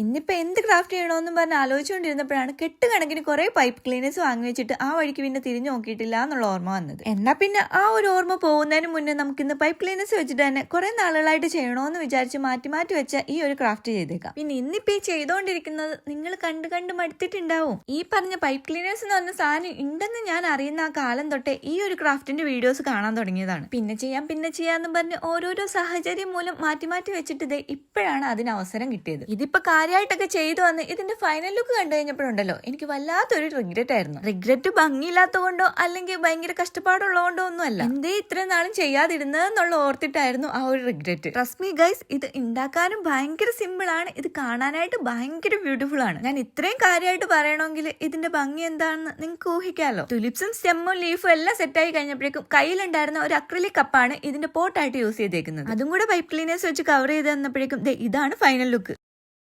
ഇന്നിപ്പോ എന്ത് ക്രാഫ്റ്റ് ചെയ്യണമെന്നും പറഞ്ഞ് ആലോചിച്ചുകൊണ്ടിരുന്നപ്പോഴാണ് കെട്ടുകണക്കിന് കുറേ പൈപ്പ് ക്ലീനേഴ്സ് വാങ്ങി വെച്ചിട്ട് ആ വഴിക്ക് പിന്നെ തിരിഞ്ഞു നോക്കിയിട്ടില്ല എന്നുള്ള ഓർമ്മ വന്നത്. എന്നാൽ പിന്നെ ആ ഒരു ഓർമ്മ പോകുന്നതിന് മുന്നേ നമുക്ക് ഇന്ന് പൈപ്പ് ക്ലീനേഴ്സ് വെച്ചിട്ട് തന്നെ കുറെ നാളുകളായിട്ട് ചെയ്യണമെന്ന് വിചാരിച്ച് മാറ്റി മാറ്റി വെച്ച ഈ ഒരു ക്രാഫ്റ്റ് ചെയ്തേക്കാം. പിന്നെ ഇന്നിപ്പോൾ ഈ ചെയ്തുകൊണ്ടിരിക്കുന്നത് നിങ്ങൾ കണ്ട് കണ്ട് മടുത്തിട്ടുണ്ടാവും. ഈ പറഞ്ഞ പൈപ്പ് ക്ലീനേഴ്സ് എന്ന് പറഞ്ഞ സാധനം ഉണ്ടെന്ന് ഞാൻ അറിയുന്ന ആ കാലം തൊട്ടേ ഈ ഒരു ക്രാഫ്റ്റിന്റെ വീഡിയോസ് കാണാൻ തുടങ്ങിയതാണ്. പിന്നെ ചെയ്യാം പിന്നെ ചെയ്യാന്ന് പറഞ്ഞ് ഓരോരോ സാഹചര്യം മൂലം മാറ്റി മാറ്റി വെച്ചിട്ട് ഇപ്പോഴാണ് അതിന് അവസരം കിട്ടിയത്. ഇതിപ്പോ കാര്യമായിട്ടൊക്കെ ചെയ്തു വന്ന് ഇതിന്റെ ഫൈനൽ ലുക്ക് കണ്ടു കഴിഞ്ഞപ്പോഴുണ്ടല്ലോ എനിക്ക് വല്ലാത്തൊരു റിഗ്രറ്റ് ആയിരുന്നു. റിഗ്രറ്റ് ഭംഗിയില്ലാത്ത കൊണ്ടോ അല്ലെങ്കിൽ ഭയങ്കര കഷ്ടപ്പാടുള്ളതുകൊണ്ടോ ഒന്നും അല്ല എന്തേ ഇത്രയും നാളും ചെയ്യാതിരുന്നതെന്നുള്ള ഓർത്തിട്ടായിരുന്നു ആ ഒരു റിഗ്രറ്റ് റസ്മി ഗൈസ് ഇത് ഉണ്ടാക്കാനും ഭയങ്കര സിമ്പിൾ ആണ്. ഇത് കാണാനായിട്ട് ഭയങ്കര ബ്യൂട്ടിഫുൾ ആണ്. ഞാൻ ഇത്രയും കാര്യമായിട്ട് പറയണമെങ്കിൽ ഇതിന്റെ ഭംഗി എന്താണെന്ന് നിങ്ങൾക്ക് ഊഹിക്കാലോ. തുലിപ്സും സ്റ്റെമ്മും ലീഫും എല്ലാം സെറ്റായി കഴിഞ്ഞപ്പോഴേക്കും കയ്യിലുണ്ടായിരുന്ന ഒരു അക്രലിക് കപ്പാണ് ഇതിന്റെ പോട്ടായിട്ട് യൂസ് ചെയ്തേക്കുന്നത്. അതും കൂടെ പൈപ്പ് ക്ലീനേഴ്സ് വെച്ച് കവർ ചെയ്ത് തന്നപ്പോഴേക്കും ഇതാണ് ഫൈനൽ ലുക്ക്